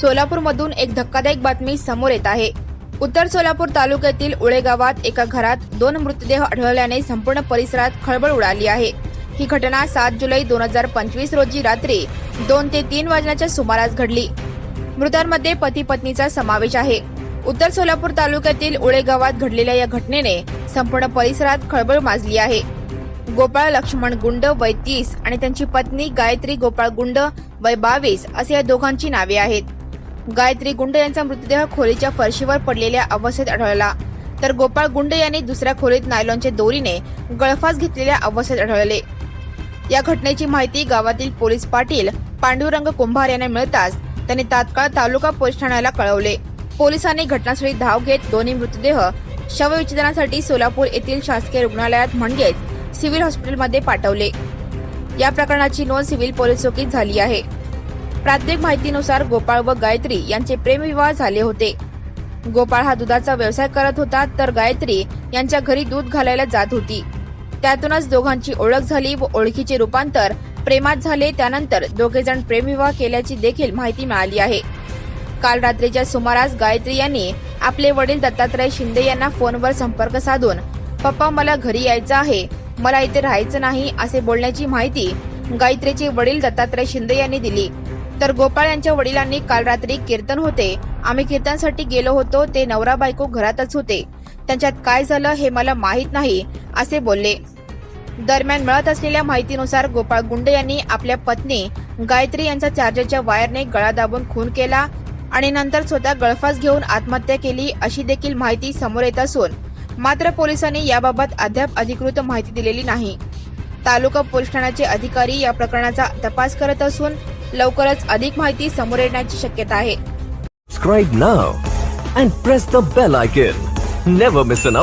सोलापूरमधून एक धक्कादायक बातमी समोर येत आहे. उत्तर सोलापूर तालुक्यातील उळे गावात एका घरात दोन मृतदेह आढळल्याने संपूर्ण परिसरात खळबळ उडाली आहे. ही घटना सात जुलै दोन हजार पंचवीस रोजी रात्री दोन ते तीन वाजण्याच्या सुमारास घडली. मृतांमध्ये पती पत्नीचा समावेश आहे. उत्तर सोलापूर तालुक्यातील उळे गावात घडलेल्या या घटनेने संपूर्ण परिसरात खळबळ माजली आहे. गोपाळ लक्ष्मण गुंड वय तीस आणि त्यांची पत्नी गायत्री गोपाळ गुंड वय बावीस असे या दोघांची नावे आहेत. गायत्री गुंड यांचा मृतदेह खोलीच्या फरशीवर पडलेल्या अवस्थेत आढळला. तर गोपाळ गुंड यांनी दुसऱ्या खोलीत नायलॉनच्या दोरीने गळफास घेतलेल्या अवस्थेत आढळले. या घटनेची माहिती गावातील पोलीस पाटील पांडुरंग कुंभार यांना मिळताच त्यांनी तात्काळ तालुका पोलीस ठाण्याला कळवले. पोलिसांनी घटनास्थळी धाव घेत दोन्ही मृतदेह शवविच्छेदनासाठी सोलापूर येथील शासकीय रुग्णालयात म्हणजेच सिव्हिल हॉस्पिटलमध्ये पाठवले. या प्रकरणाची नोंद सिव्हिल पोलीस चौकीत झाली आहे. प्राथमिक माहितीनुसार गोपाळ व गायत्री यांचे प्रेमविवाह झाले होते. गोपाळ हा दुधाचा व्यवसाय करत होता तर गायत्री यांच्या घरी दूध घालायला जात होती. त्यातूनच दोघांची ओळख झाली व ओळखीचे रूपांतर प्रेमात झाले. त्यानंतर दोघे जण प्रेमविवाह केल्याची देखील माहिती मिळाली आहे. काल रात्रीच्या सुमारास गायत्री यांनी आपले वडील दत्तात्रय शिंदे यांना फोनवर संपर्क साधून पप्पा मला घरी यायचं आहे. मला इथे राहायचं नाही असे बोलण्याची माहिती गायत्रीचे वडील दत्तात्रय शिंदे यांनी दिली. तर गोपाळ यांच्या वडिलांनी काल रात्री कीर्तन होते. आम्ही कीर्तनसाठी गेलो होतो ते नवरा बायको घरातच होते. त्यांच्यात काय झालं हे मला माहीत नाही असे बोलले. दरम्यान मिळत असलेल्या माहितीनुसार गोपाळ गुंडे यांनी आपल्या पत्नी गायत्री यांचा चार्जरच्या वायरने गळा दाबून खून केला आणि नंतर स्वतः गळफास घेऊन आत्महत्या केली अशी देखील माहिती समोर येत असून मात्र पोलिसांनी याबाबत अद्याप अधिकृत माहिती दिलेली नाही. तालुका पोलीस ठाण्याचे अधिकारी या प्रकरणाचा तपास करत असून लवकरच अधिक माहिती समोर येण्याची शक्यता आहे. स्क्राई ना अँड प्रेस द बेला गिल नेवर मिसन